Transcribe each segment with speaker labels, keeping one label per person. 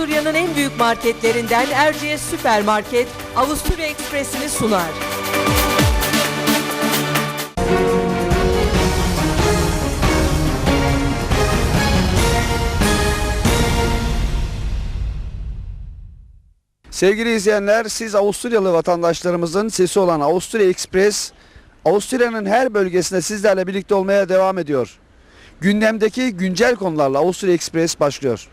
Speaker 1: Avusturya'nın en büyük marketlerinden Erciyes Süpermarket, Avusturya Ekspresi'ni sunar.
Speaker 2: Sevgili izleyenler, siz Avusturyalı vatandaşlarımızın sesi olan Avusturya Express, Avusturya'nın her bölgesinde sizlerle birlikte olmaya devam ediyor. Gündemdeki güncel konularla Avusturya Express başlıyor.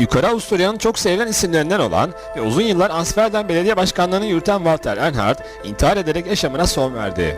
Speaker 3: Yukarı Avusturya'nın çok sevilen isimlerinden olan ve uzun yıllar Amsterdam Belediye Başkanlığı'nı yürüten Walter Enhart intihar ederek yaşamına son verdi.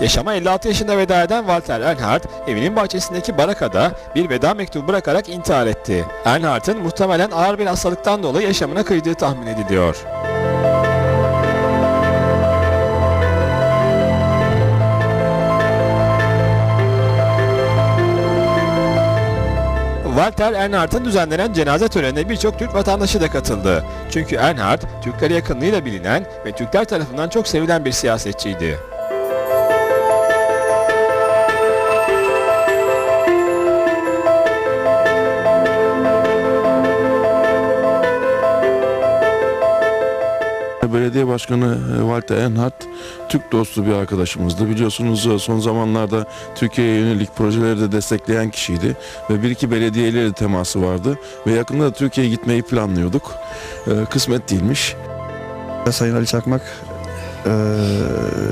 Speaker 3: Yaşama 56 yaşında veda eden Walter Enhart, evinin bahçesindeki barakada bir veda mektubu bırakarak intihar etti. Enhart'ın muhtemelen ağır bir hastalıktan dolayı yaşamına kıydığı tahmin ediliyor. Walter Ernhardt'ın düzenlenen cenaze törenine birçok Türk vatandaşı da katıldı. Çünkü Ernhardt, Türklere yakınlığıyla bilinen ve Türkler tarafından çok sevilen bir siyasetçiydi.
Speaker 4: Belediye Başkanı e, Walter Enhart Türk dostu bir arkadaşımızdı. Biliyorsunuz e, son zamanlarda Türkiye'ye yönelik projeleri de destekleyen kişiydi. Ve bir iki belediyeyle teması vardı. Ve yakında da Türkiye'ye gitmeyi planlıyorduk. E, Kısmet değilmiş.
Speaker 2: Sayın Ali Çakmak,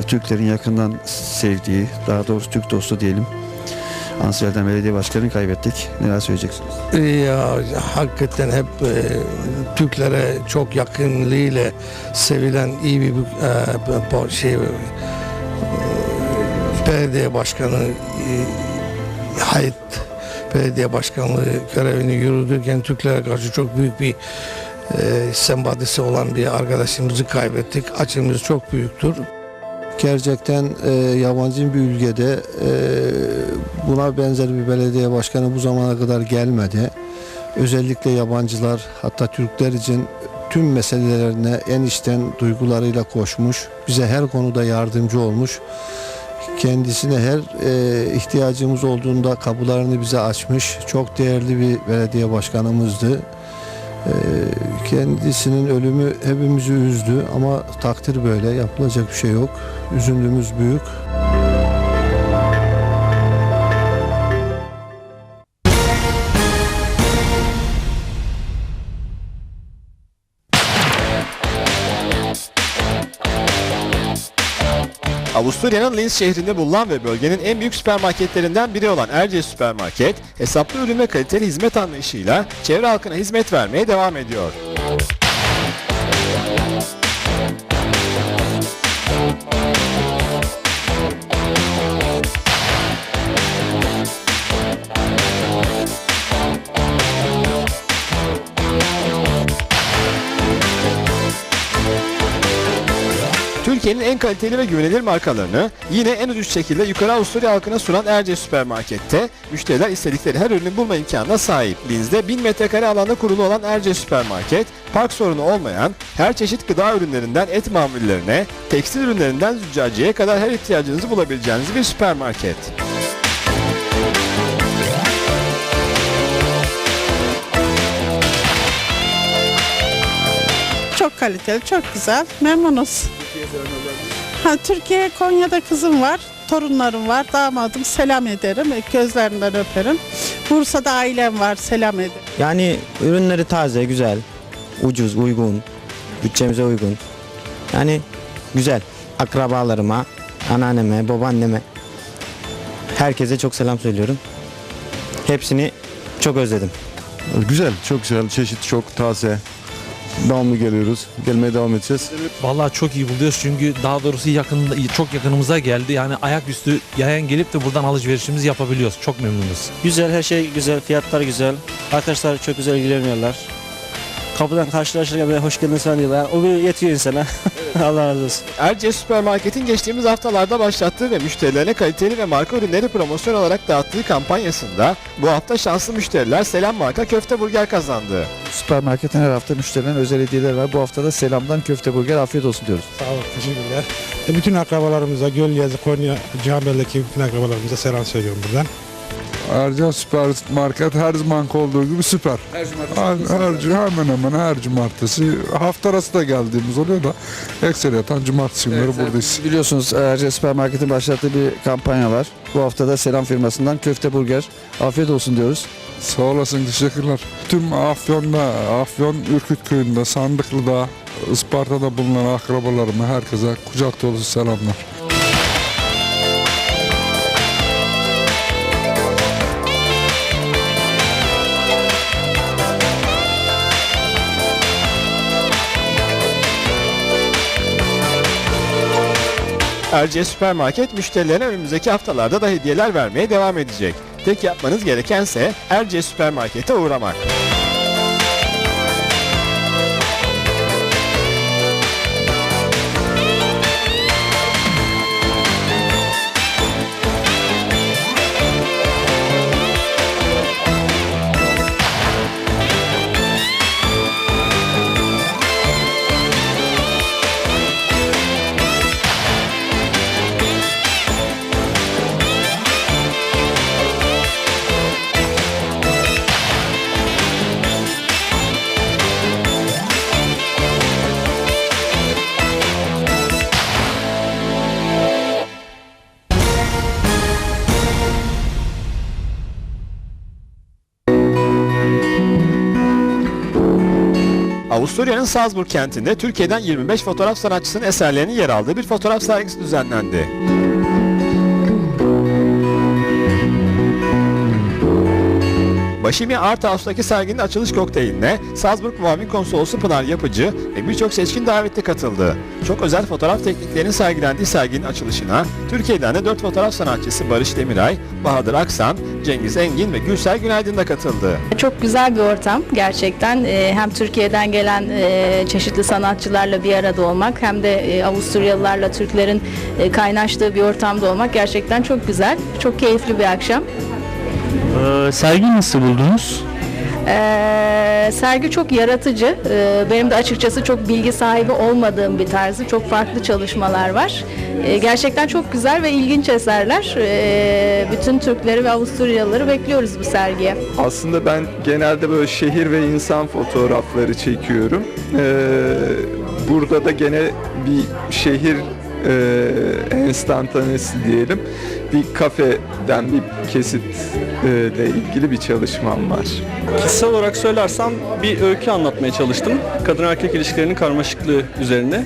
Speaker 2: Türklerin yakından sevdiği, daha doğrusu Türk dostu diyelim. Amsterdam Belediye Başkanı'nı kaybettik. Neler söyleyeceksiniz?
Speaker 5: Ya hakikaten hep e, Türklere çok yakınlığıyla sevilen iyi bir e, şey e, belediye başkanı e, Hayat belediye başkanlığı görevini yürütürken Türklere karşı çok büyük bir e, sempatisi olan bir arkadaşımızı kaybettik. Acımız çok büyüktür.
Speaker 6: Gerçekten e, yabancı bir ülkede e, buna benzer bir belediye başkanı bu zamana kadar gelmedi. Özellikle yabancılar hatta Türkler için tüm meselelerine en içten duygularıyla koşmuş. Bize her konuda yardımcı olmuş. Kendisine her e, ihtiyacımız olduğunda kapılarını bize açmış. Çok değerli bir belediye başkanımızdı. E, kendisinin ölümü hepimizi üzdü ama takdir böyle yapılacak bir şey yok. Üzüntümüz büyük.
Speaker 3: Avusturya'nın Linz şehrinde bulunan ve bölgenin en büyük süpermarketlerinden biri olan Erciyes Süpermarket, hesaplı ürün ve kaliteli hizmet anlayışıyla çevre halkına hizmet vermeye devam ediyor. Türkiye'nin en kaliteli ve güvenilir markalarını yine en ucuz şekilde yukarı Avusturya halkına sunan Erciyes Süpermarket'te müşteriler istedikleri her ürünü bulma imkanına sahip. Linz'de 1000 metrekare alanda kurulu olan Erciyes Süpermarket, park sorunu olmayan her çeşit gıda ürünlerinden et mamullerine, tekstil ürünlerinden züccaciyeye kadar her ihtiyacınızı bulabileceğiniz bir süpermarket.
Speaker 7: Çok kaliteli, çok güzel. Memnunuz. Ha, Türkiye, Konya'da kızım var. Torunlarım var. Damadım selam ederim. Gözlerinden öperim. Bursa'da ailem var. Selam ederim.
Speaker 8: Yani ürünleri taze, güzel, ucuz, uygun, bütçemize uygun. Yani güzel. Akrabalarıma, anneanneme, babaanneme, herkese çok selam söylüyorum. Hepsini çok özledim.
Speaker 4: Güzel, çok güzel. Çeşit çok taze. Devamlı geliyoruz. Gelmeye devam edeceğiz.
Speaker 9: Vallahi çok iyi buluyoruz çünkü daha doğrusu yakın, çok yakınımıza geldi. Yani ayaküstü yayan gelip de buradan alışverişimizi yapabiliyoruz. Çok memnunuz.
Speaker 8: Güzel, her şey güzel, fiyatlar güzel. Arkadaşlar çok güzel ilgileniyorlar.
Speaker 10: Kapıdan karşılaşırken böyle hoş geldin falan diyorlar. O bir yetiyor insana. Allah razı olsun.
Speaker 3: Erciyes Süpermarket'in geçtiğimiz haftalarda başlattığı ve müşterilerine kaliteli ve marka ürünleri promosyon olarak dağıttığı kampanyasında bu hafta şanslı müşteriler Selam marka köfte burger kazandı.
Speaker 2: Süpermarketin her hafta müşterilerine özel hediyeler var. Bu hafta da Selam'dan köfte burger afiyet olsun diyoruz.
Speaker 11: Sağ olun, teşekkürler. E, bütün akrabalarımıza, Gölyazı, Konya, Cihanbel'deki bütün akrabalarımıza selam söylüyorum buradan.
Speaker 12: Ercan Süpermarket her zamanki olduğu gibi süper. Her, her, hemen hemen her cumartesi. Hafta arası da geldiğimiz oluyor da ekseriyeten cumartesi günleri buradayız.
Speaker 2: Biliyorsunuz Erce Süpermarket'in başlattığı bir kampanya var. Bu hafta da Selam firmasından köfte burger afiyet olsun diyoruz.
Speaker 12: Sağ olasın, teşekkürler. Tüm Afyon'da, Afyon Ürküt Köyü'nde, Sandıklı'da, Isparta'da bulunan akrabalarıma herkese kucak dolusu selamlar.
Speaker 3: Erciyes Süpermarket müşterilerine önümüzdeki haftalarda da hediyeler vermeye devam edecek. Tek yapmanız gerekense Erciyes Süpermarket'e uğramak. Avusturya'nın Salzburg kentinde Türkiye'den 25 fotoğraf sanatçısının eserlerinin yer aldığı bir fotoğraf sergisi düzenlendi. Başimi Art House'daki serginin açılış kokteyline Salzburg Muavin Konsolosu Pınar Yapıcı ve birçok seçkin davetli katıldı. Çok özel fotoğraf tekniklerinin sergilendiği serginin açılışına Türkiye'den de 4 fotoğraf sanatçısı Barış Demiray, Bahadır Aksan, Cengiz Engin ve Gülsel Günaydın da katıldı.
Speaker 13: Çok güzel bir ortam gerçekten. Ee, Hem Türkiye'den gelen e, çeşitli sanatçılarla bir arada olmak hem de e, Avusturyalılarla Türklerin e, kaynaştığı bir ortamda olmak gerçekten çok güzel. Çok keyifli bir akşam.
Speaker 10: Sergi nasıl buldunuz?
Speaker 13: Ee, sergi çok yaratıcı. Ee, benim de açıkçası çok bilgi sahibi olmadığım bir tarzı. Çok farklı çalışmalar var. Ee, gerçekten çok güzel ve ilginç eserler. Ee, bütün Türkleri ve Avusturyalıları bekliyoruz bu sergiye.
Speaker 14: Aslında ben genelde böyle şehir ve insan fotoğrafları çekiyorum. Ee, burada da gene bir şehir e, enstantanesi diyelim. Bir kafeden bir kesitle ilgili bir çalışmam var.
Speaker 15: Kişisel olarak söylersem bir öykü anlatmaya çalıştım. Kadın erkek ilişkilerinin karmaşıklığı üzerine.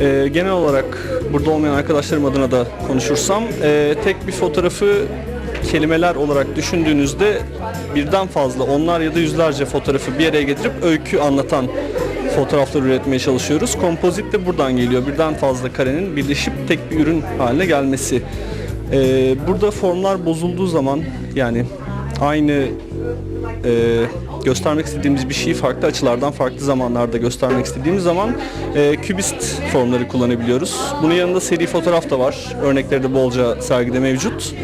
Speaker 15: Ee, genel olarak burada olmayan arkadaşlarım adına da konuşursam e, tek bir fotoğrafı kelimeler olarak düşündüğünüzde birden fazla onlar ya da yüzlerce fotoğrafı bir araya getirip öykü anlatan fotoğraflar üretmeye çalışıyoruz. Kompozit de buradan geliyor. Birden fazla karenin birleşip tek bir ürün haline gelmesi. Ee, burada formlar bozulduğu zaman yani aynı e, göstermek istediğimiz bir şeyi farklı açılardan farklı zamanlarda göstermek istediğimiz zaman e, kübist formları kullanabiliyoruz. Bunun yanında seri fotoğraf da var. Örnekleri de bolca sergide mevcut.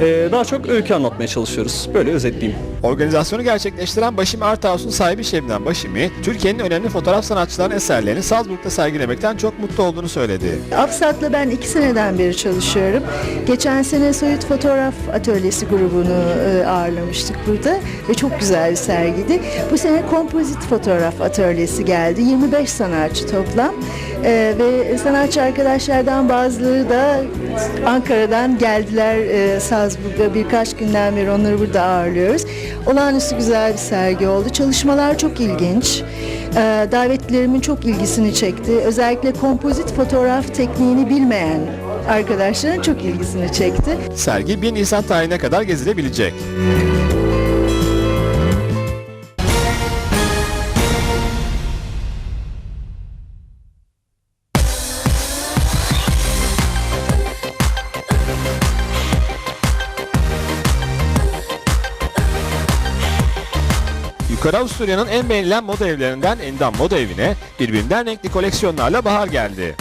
Speaker 15: E, daha çok öykü anlatmaya çalışıyoruz. Böyle özetleyeyim.
Speaker 3: Organizasyonu gerçekleştiren Başimi Art House'un sahibi Şebnem Başimi, Türkiye'nin önemli fotoğraf sanatçılarının eserlerini Salzburg'da sergilemekten çok mutlu olduğunu söyledi.
Speaker 16: Afsat'la ben iki seneden beri çalışıyorum. Geçen sene Soyut Fotoğraf Atölyesi grubunu e, ağırlamıştık burada ve çok güzel bir sergiydi. Bu sene Kompozit Fotoğraf Atölyesi geldi. 25 sanatçı toplam E, ve sanatçı arkadaşlardan bazıları da Ankara'dan geldiler e, Salzburg'a birkaç günden beri onları burada ağırlıyoruz. Olağanüstü güzel bir sergi oldu. Çalışmalar çok ilginç. Ee, davetlilerimin çok ilgisini çekti. Özellikle kompozit fotoğraf tekniğini bilmeyen arkadaşların çok ilgisini çekti.
Speaker 3: Sergi 1 Nisan tarihine kadar gezilebilecek. Yukarı Avusturya'nın en beğenilen moda evlerinden Endam Moda Evi'ne birbirinden renkli koleksiyonlarla bahar geldi.